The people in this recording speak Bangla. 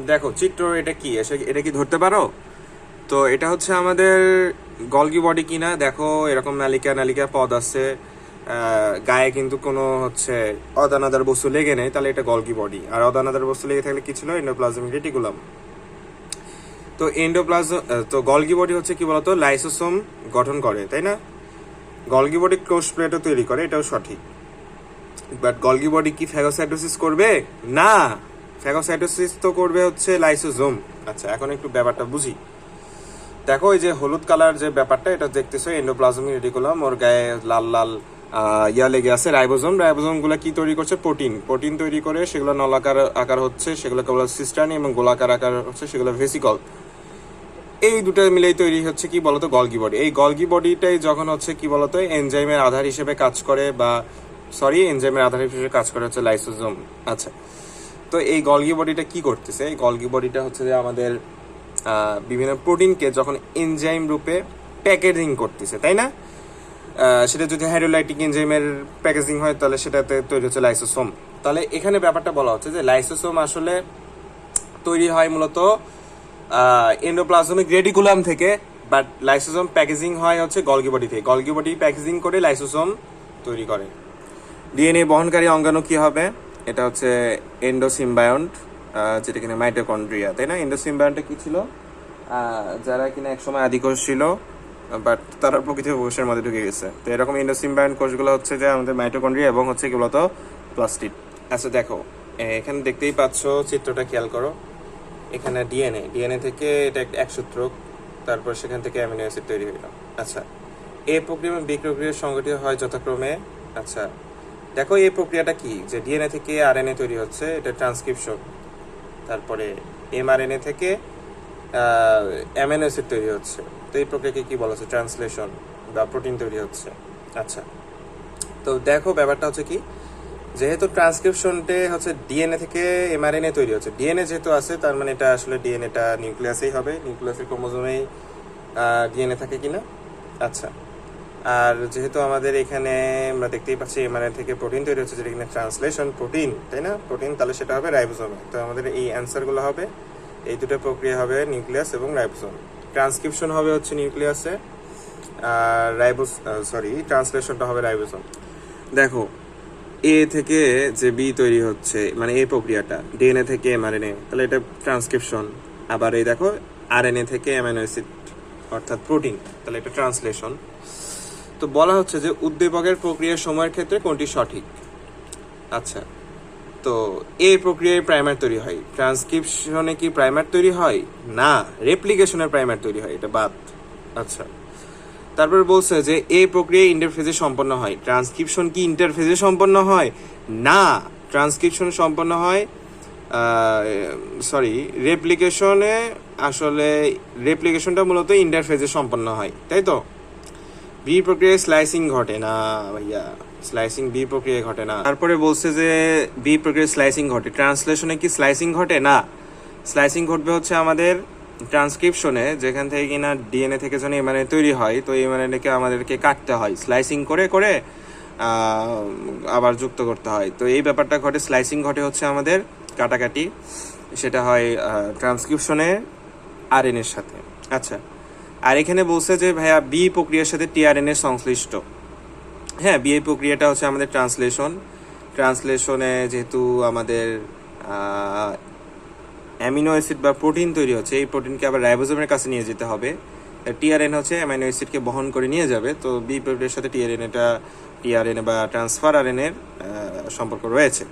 দেখো চিত্র এটা কি? এসে- এটা কি ধরতে পারো? তো এটা হচ্ছে আমাদের গলগি বডি কিনা? দেখো, এরকম নালিকা নালিকা পদ আছে। গায়ে কিন্তু কোনো হচ্ছে অদানাদার বস্তু লেগে নেই, তাহলে এটা গলগি বডি আর অদানাদার বস্তু লেগে থাকলে কি ছিল? এন্ডোপ্লাজমিক রেটিকুলাম তো এন্ডোপ্লাজম তো গলগি বডি হচ্ছে কি বলতো? লাইসোসোম গঠন করে, তাই না? গলগি বডি ক্লোজ প্লেটও তৈরি করে, এটাও সঠিক। বাট গলগি বডি কি ফ্যাগোসাইটোসিস করবে? না! ফ্যাগোসাইটোসিস তো করবে হচ্ছে লাইসোজোম। আচ্ছা এখন একটু ব্যাপারটা বুঝি। দেখো, এই যে হলুদ কালার যে ব্যাপারটা, এটা দেখতেছো এন্ডোপ্লাজমিক রেটিকুলাম ওর গায়ে লাল লাল ইয়া লেগে আছে, রাইবোজোম। রাইবোজোমগুলা কি তৈরি করছে? প্রোটিন। প্রোটিন তৈরি করে সেগুলো নলাকার আকার হচ্ছে সেগুলো কেবল সিস্টানি এবং গোলাকার আকার হচ্ছে সেগুলো ভেসিকল। এই দুটো মিলেই তৈরি হচ্ছে কি বলতো? Golgi body. এই গলগি বডিটাই যখন হচ্ছে কি বলতো? এনজাইমের আধার হিসেবে কাজ করে বা, সরি, এনজাইমের আধার হিসেবে কাজ করে হচ্ছে লাইসোজোম। আচ্ছা তো এই গলগি বডিটা কি করতেছে? এই গলগি বডিটা হচ্ছে যে আমাদের বিভিন্ন প্রোটিনকে যখন এনজাইম রূপে প্যাকেজিং করতেছে, তাই না? সেটা যদি হাইড্রোলাইটিক এনজাইমের প্যাকেজিং হয়, তাহলে সেটাতে তৈরি হচ্ছে লাইসোসোম। তাহলে এখানে ব্যাপারটা বলা হচ্ছে যে লাইসোসোম আসলে তৈরি হয় মূলত এন্ডোপ্লাজমিক রেডিকুলাম থেকে, বাট লাইসোসোম প্যাকেজিং হয় হচ্ছে গলগি বডি থেকে। গলগি বডি প্যাকেজিং করে লাইসোসোম তৈরি করে। ডিএনএ বহনকারী অঙ্গাণু কি হবে? এটা হচ্ছে এন্ডোসিম্বায়ন্ট যেটা কিনা মাইটোকন্ড্রিয়া তাই না? এন্ডোসিম্বায়ন্টটা কি ছিল? যারা কিনা একসময় আদিকোষ ছিল বাট তারা প্রকৃত কোষের মধ্যে ঢুকে গেছে। তো এরকম এন্ডোসিম্বায়ন্ট কোষগুলো হচ্ছে যে আমাদের মাইটোকন্ড্রিয়া এবং হচ্ছে কি বলতো? আচ্ছা দেখো, এখানে দেখতেই পাচ্ছ, চিত্রটা খেয়াল করো। এখানে ডিএনএ ডিএনএ থেকে এটা এক সূত্র, তারপর সেখান থেকে অ্যামিনো অ্যাসিড তৈরি হইল। আচ্ছা এই প্রক্রিয়া এবং সংগঠিত হয় যথাক্রমে আচ্ছা দেখো এই প্রক্রিয়াটা কি? যে ডিএনএ থেকে আরএনএ তৈরি হচ্ছে, এটা ট্রান্সক্রিপশন তারপরে এমআরএনএ থেকে অ্যামিনো তৈরি হচ্ছে। তো এই প্রক্রিয়াকে কি বলা হচ্ছে? ট্রান্সলেশন বা প্রোটিন তৈরি হচ্ছে। আচ্ছা। তো দেখো ব্যাপারটা হচ্ছে কি? যেহেতু ট্রান্সক্রিপশনটে হচ্ছে ডিএনএ থেকে এমআরএনএ তৈরি হচ্ছে ডিএনএ যেহেতু আছে, তার মানে এটা আসলে ডিএনএটা নিউক্লিয়াসেই হবে। নিউক্লিয়াসের ক্রোমোজোমেই ডিএনএ থাকে কিনা? আচ্ছা। আর যেহেতু আমাদের এখানে আমরা দেখতেই পাচ্ছি এমআরএনএ থেকে প্রোটিন তৈরি হচ্ছে, যেটা কিনা ট্রান্সলেশন প্রোটিন, তাই না? প্রোটিন, তাহলে সেটা হবে রাইবোজোমে তো আমাদের এই অ্যান্সারগুলো হবে। এই দুটো প্রক্রিয়া হবে নিউক্লিয়াস এবং রাইবোজোম ট্রান্সক্রিপশন হবে হচ্ছে নিউক্লিয়াসে, আর রাইবোস সরি ট্রান্সলেশনটা হবে রাইবোজোম দেখো এ থেকে যে বি তৈরি হচ্ছে মানে এই প্রক্রিয়াটা ডিএনএ থেকে এমআরএনএ তাহলে এটা ট্রান্সক্রিপশন আবার এই দেখো আরএনএ থেকে অ্যামাইনো অ্যাসিড অর্থাৎ প্রোটিন তাহলে এটা ট্রান্সলেশন তো বলা হচ্ছে যে উদ্দীপকের প্রক্রিয়া সময়ের ক্ষেত্রে কোনটি সঠিক। আচ্ছা তো এই প্রক্রিয়ায় প্রাইমার তৈরি হয়। ট্রান্সক্রিপশনে কি প্রাইমার তৈরি হয়? না রেপ্লিকেশনের প্রাইমার তৈরি হয়, এটা বাদ। আচ্ছা তারপর বলছে যে এই প্রক্রিয়া ইন্টারফেজে সম্পন্ন হয়। ট্রান্সক্রিপশন কি ইন্টারফেজে সম্পন্ন হয়? না, ট্রান্সক্রিপশন সম্পন্ন হয় সরি রেপ্লিকেশনে আসলে রেপ্লিকেশনটা মূলত ইন্টারফেজে সম্পন্ন হয়, তাই তো? বি প্রক্রিয়ায় স্লাইসিং ঘটে না ভাইয়া। স্লাইসিং বি প্রক্রিয়ায় ঘটে না তারপরে বলছে যে বি প্রক্রিয়ায় স্লাইসিং ঘটে ট্রান্সলেশনে কি স্লাইসিং ঘটে? না। স্লাইসিং ঘটবে হচ্ছে আমাদের ট্রান্সক্রিপশনে যেখান থেকে কিনা ডিএনএ থেকে যখন এমআরএ তৈরি হয়, তো এমআরএনএকে আমাদেরকে কাটতে হয়। স্লাইসিং করে করে আবার যুক্ত করতে হয়। তো এই ব্যাপারটা ঘটে স্লাইসিং ঘটে হচ্ছে আমাদের কাটাকাটি। সেটা হয় ট্রান্সক্রিপশনে আরএনএ এর সাথে। আচ্ছা। আর এখানে বলছে যে, ভাইয়া বি প্রক্রিয়ার সাথে টিআরএনএ সংশ্লিষ্ট। হ্যাঁ বিএ প্রক্রিয়াটা হচ্ছে আমাদের ট্রান্সলেশন। ট্রান্সলেশনে যেহেতু আমাদের অ্যামিনো অ্যাসিড বা প্রোটিন তৈরি হচ্ছে, এই প্রোটিনকে আবার রাইবোজোমের কাছে নিয়ে যেতে হবে। টিআরএন হচ্ছে অ্যামিনো অ্যাসিডকে বহন করে নিয়ে যাবে। তো বি প্রক্রিয়ার সাথে টিআরএন এটা টিআরএন বা ট্রান্সফার আরএন এর সম্পর্ক রয়েছে।